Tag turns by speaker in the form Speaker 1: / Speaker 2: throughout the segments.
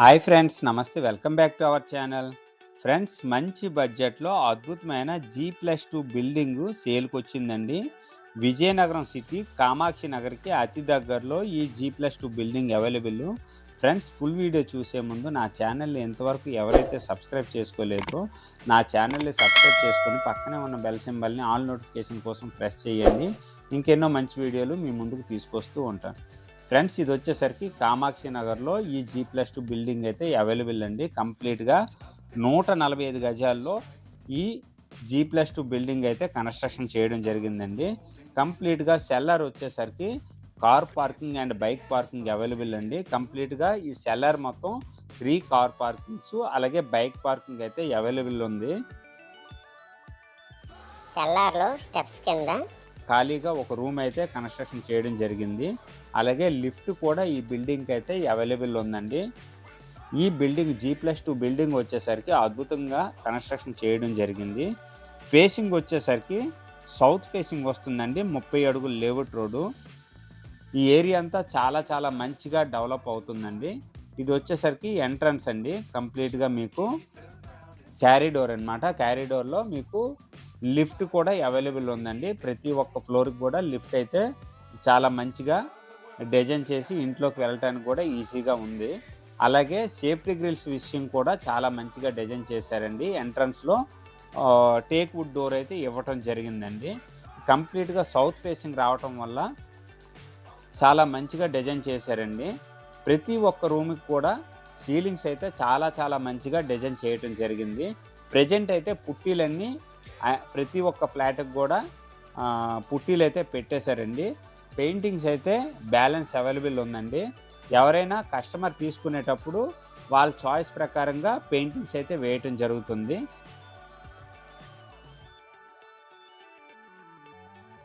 Speaker 1: Hi friends నమస్తే. Welcome back to our channel friends మంచి బడ్జెట్లో అద్భుతమైన జీ ప్లస్ టూ బిల్డింగ్ సేల్కి వచ్చిందండి విజయనగరం సిటీ కామాక్షి నగర్కి అతి దగ్గరలో ఈ G plus two building available friends full video చూసే ముందు నా ఛానల్ని ఎంతవరకు ఎవరైతే సబ్స్క్రైబ్ చేసుకోలేదో నా ఛానల్ని సబ్స్క్రైబ్ చేసుకొని పక్కనే ఉన్న బెల్ సింబల్ని ఆల్ నోటిఫికేషన్ కోసం ప్రెస్ చేయండి. ఇంకెన్నో మంచి వీడియోలు మీ ముందుకు తీసుకొస్తూ ఉంటాను. ఫ్రెండ్స్ ఇది వచ్చేసరికి కామాక్షి నగర్లో ఈ జీ ప్లస్ టూ బిల్డింగ్ అయితే అవైలబుల్ అండి. కంప్లీట్గా నూట నలభై ఐదు గజాల్లో ఈ జీ ప్లస్ టూ బిల్డింగ్ అయితే కన్స్ట్రక్షన్ చేయడం జరిగిందండి. కంప్లీట్గా సెల్లర్ వచ్చేసరికి car parking and bike parking available అండి. కంప్లీట్గా ఈ సెల్లర్ మొత్తం త్రీ కార్ పార్కింగ్స్ అలాగే బైక్ పార్కింగ్ అయితే అవైలబుల్ ఉంది.
Speaker 2: సెల్లార్లో స్టెప్స్ కింద
Speaker 1: ఖాళీగా ఒక రూమ్ అయితే కన్స్ట్రక్షన్ చేయడం జరిగింది. అలాగే లిఫ్ట్ కూడా ఈ బిల్డింగ్కి అయితే అవైలబుల్ ఉందండి. ఈ building G plus two building వచ్చేసరికి అద్భుతంగా కన్స్ట్రక్షన్ చేయడం జరిగింది. ఫేసింగ్ వచ్చేసరికి సౌత్ ఫేసింగ్ వస్తుందండి. ముప్పై అడుగుల లేఅవుట్ రోడ్డు. ఈ ఏరియా అంతా చాలా చాలా మంచిగా డెవలప్ అవుతుందండి. ఇది వచ్చేసరికి ఎంట్రన్స్ అండి. కంప్లీట్గా మీకు క్యారిడోర్ అనమాట క్యారిడోర్లో మీకు లిఫ్ట్ కూడా అవైలబుల్ ఉందండి. ప్రతి ఒక్క ఫ్లోర్కి కూడా లిఫ్ట్ అయితే చాలా మంచిగా డిజైన్ చేసి ఇంట్లోకి వెళ్ళటానికి కూడా ఈజీగా ఉంది. అలాగే సేఫ్టీ గ్రిల్స్ విషయం కూడా చాలా మంచిగా డిజైన్ చేశారండి. ఎంట్రన్స్లో టేక్ వుడ్ డోర్ అయితే ఇవ్వటం జరిగిందండి. కంప్లీట్గా సౌత్ ఫేసింగ్ రావటం వల్ల చాలా మంచిగా డిజైన్ చేశారండి. ప్రతి ఒక్క రూమ్కి కూడా సీలింగ్స్ అయితే చాలా చాలా మంచిగా డిజైన్ చేయటం జరిగింది. ప్రజెంట్ అయితే పుట్టీలన్నీ ప్రతి ఒక్క ఫ్లాట్కి కూడా పుట్టీలు అయితే పెట్టేశారండి. పెయింటింగ్స్ అయితే బ్యాలెన్స్ అవైలబుల్ ఉందండి. ఎవరైనా కస్టమర్ తీసుకునేటప్పుడు వాళ్ళ చాయిస్ ప్రకారంగా పెయింటింగ్స్ అయితే వేయటం జరుగుతుంది.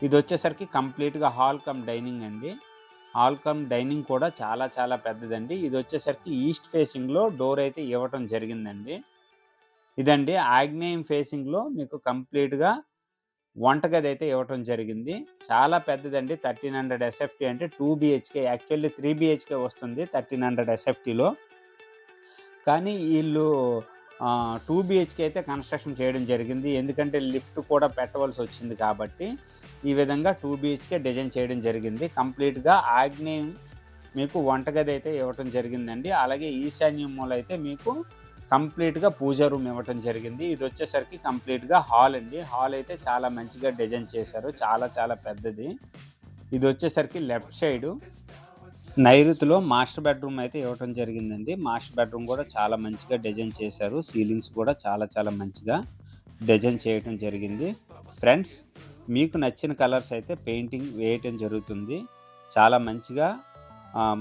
Speaker 1: ఇది వచ్చేసరికి కంప్లీట్గా హాల్ కమ్ డైనింగ్ అండి. హాల్ కమ్ డైనింగ్ కూడా చాలా చాలా పెద్దదండి. ఇది వచ్చేసరికి ఈస్ట్ ఫేసింగ్లో డోర్ అయితే ఇవ్వటం జరిగిందండి. ఇదండి ఆగ్నేయం ఫేసింగ్లో మీకు కంప్లీట్గా వంటగది అయితే ఇవ్వటం జరిగింది. చాలా పెద్దదండి థర్టీన్ హండ్రెడ్ ఎస్ఎఫ్టీ అంటే two BHK actually three BHK వస్తుంది థర్టీన్ హండ్రెడ్ ఎస్ఎఫ్టీలో కానీ వీళ్ళు టూ బిహెచ్కే అయితే కన్స్ట్రక్షన్ చేయడం జరిగింది. ఎందుకంటే లిఫ్ట్ కూడా పెట్టవలసి వచ్చింది కాబట్టి ఈ విధంగా టూ బిహెచ్కే డిజైన్ చేయడం జరిగింది. కంప్లీట్గా ఆగ్నేయం మీకు వంటగది అయితే ఇవ్వటం జరిగిందండి. అలాగే ఈశాన్యం మూల అయితే మీకు కంప్లీట్గా పూజ రూమ్ ఇవ్వటం జరిగింది. ఇది వచ్చేసరికి కంప్లీట్గా హాల్ అండి. హాల్ అయితే చాలా మంచిగా డిజైన్ చేశారు. చాలా చాలా పెద్దది. ఇది వచ్చేసరికి లెఫ్ట్ సైడు. నైరుతిలో మాస్టర్ బెడ్రూమ్ అయితే ఇవ్వటం జరిగిందండి. మాస్టర్ బెడ్రూమ్ కూడా చాలా మంచిగా డిజైన్ చేశారు. సీలింగ్స్ కూడా చాలా చాలా మంచిగా డిజైన్ చేయటం జరిగింది. ఫ్రెండ్స్ మీకు నచ్చిన కలర్స్ అయితే పెయింటింగ్ వేయటం జరుగుతుంది. చాలా మంచిగా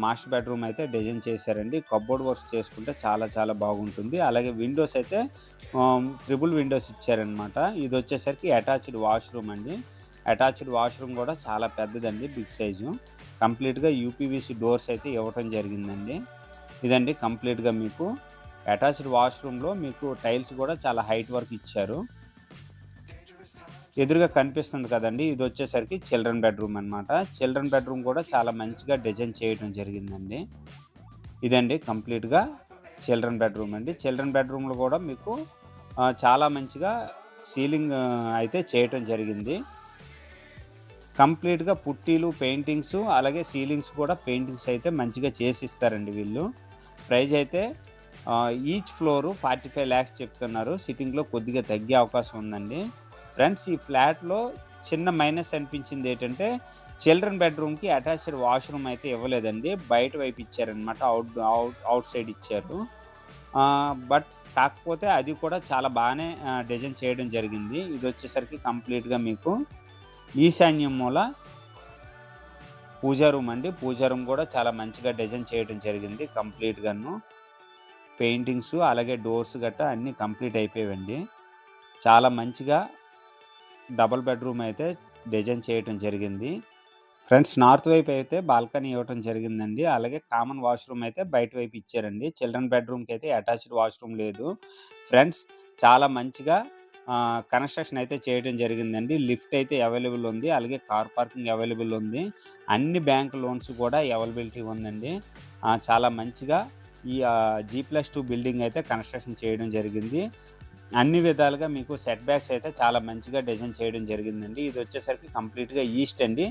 Speaker 1: మాస్టర్ బెడ్రూమ్ అయితే డిజైన్ చేశారండి. కబ్బోర్డ్ వర్క్స్ చేసుకుంటే చాలా చాలా బాగుంటుంది. అలాగే విండోస్ అయితే ట్రిపుల్ విండోస్ ఇచ్చారనమాట ఇది వచ్చేసరికి అటాచ్డ్ వాష్రూమ్ అండి. అటాచ్డ్ వాష్రూమ్ కూడా చాలా పెద్దదండి బిగ్ సైజు. కంప్లీట్గా యూపీవీసీ డోర్స్ అయితే ఇవ్వటం జరిగిందండి. ఇదండి కంప్లీట్గా మీకు. అటాచ్డ్ వాష్రూమ్లో మీకు టైల్స్ కూడా చాలా హైట్ వరకు ఇచ్చారు. ఎదురుగా కనిపిస్తుంది కదండి. ఇది వచ్చేసరికి చిల్డ్రన్ బెడ్రూమ్ అనమాట చిల్డ్రన్ బెడ్రూమ్ కూడా చాలా మంచిగా డిజైన్ చేయడం జరిగిందండి. ఇదండి కంప్లీట్గా చిల్డ్రన్ బెడ్రూమ్ అండి. చిల్డ్రన్ బెడ్రూమ్లో కూడా మీకు చాలా మంచిగా సీలింగ్ అయితే చేయటం జరిగింది. కంప్లీట్గా పుట్టీలు పెయింటింగ్స్ అలాగే సీలింగ్స్ కూడా పెయింటింగ్స్ అయితే మంచిగా చేసి ఇస్తారండి వీళ్ళు. ప్రైజ్ అయితే each floor forty five lakhs చెప్తున్నారు. సిట్టింగ్లో కొద్దిగా తగ్గే అవకాశం ఉందండి. ఫ్రెండ్స్ ఈ ఫ్లాట్లో చిన్న మైనస్ అనిపించింది ఏంటంటే చిల్డ్రన్ బెడ్రూమ్కి అటాచ్డ్ వాష్రూమ్ అయితే ఇవ్వలేదండి. బయట వైపు ఇచ్చారనమాట అవుట్ అవుట్ అవుట్ సైడ్ ఇచ్చారు. బట్ కాకపోతే అది కూడా చాలా బాగానే డిజైన్ చేయడం జరిగింది. ఇది వచ్చేసరికి కంప్లీట్గా మీకు ఈశాన్యం మూల పూజా రూమ్ అండి. పూజా రూమ్ కూడా చాలా మంచిగా డిజైన్ చేయడం జరిగింది కంప్లీట్గాను. పెయింటింగ్స్ అలాగే డోర్స్ గట్రా అన్నీ కంప్లీట్ అయిపోయాయండి. చాలా మంచిగా డబుల్ బెడ్రూమ్ అయితే డిజైన్ చేయటం జరిగింది. ఫ్రెండ్స్ నార్త్ వైపు అయితే బాల్కనీ ఇవ్వటం జరిగిందండి. అలాగే కామన్ వాష్రూమ్ అయితే బయట వైపు ఇచ్చారండి. చిల్డ్రన్ బెడ్రూమ్కి అయితే అటాచ్డ్ వాష్రూమ్ లేదు. ఫ్రెండ్స్ చాలా మంచిగా కన్స్ట్రక్షన్ అయితే చేయడం జరిగిందండి. లిఫ్ట్ అయితే అవైలబుల్ ఉంది. అలాగే కార్ పార్కింగ్ అవైలబుల్ ఉంది. అన్ని బ్యాంక్ లోన్స్ కూడా అవైలబిలిటీ ఉందండి. చాలా మంచిగా ఈ జీ ప్లస్ టూ బిల్డింగ్ అయితే కన్స్ట్రక్షన్ చేయడం జరిగింది. అన్ని విధాలుగా మీకు సెట్ బ్యాక్స్ అయితే చాలా మంచిగా డిజైన్ చేయడం జరిగిందండి. ఇది వచ్చేసరికి కంప్లీట్గా ఈస్ట్ అండి.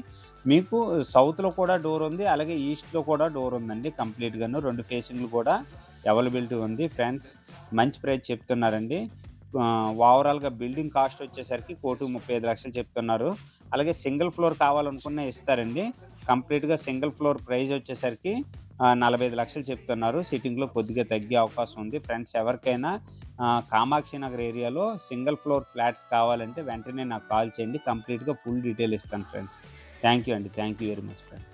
Speaker 1: మీకు సౌత్లో కూడా డోర్ ఉంది అలాగే ఈస్ట్లో కూడా డోర్ ఉందండి కంప్లీట్గాను రెండు ఫేసింగ్లు కూడా అవైలబిలిటీ ఉంది. ఫ్రెండ్స్ మంచి ప్రైస్ చెప్తున్నారండి. ఓవరాల్గా బిల్డింగ్ కాస్ట్ వచ్చేసరికి కోటి ముప్పై ఐదు లక్షలు చెప్తున్నారు. అలాగే సింగిల్ ఫ్లోర్ కావాలనుకున్న ఇస్తారండి. కంప్లీట్గా సింగిల్ ఫ్లోర్ ప్రైస్ వచ్చేసరికి నలభై ఐదు లక్షలు చెప్తున్నారు. సిట్టింగ్లో కొద్దిగా తగ్గే అవకాశం ఉంది. ఫ్రెండ్స్ ఎవరికైనా కామాక్షి నగర్ ఏరియాలో సింగిల్ ఫ్లోర్ ఫ్లాట్స్ కావాలంటే వెంటనే నాకు కాల్ చేయండి. కంప్లీట్గా ఫుల్ డీటెయిల్ ఇస్తాను ఫ్రెండ్స్. థ్యాంక్ యూ అండి. Thank you very much friends.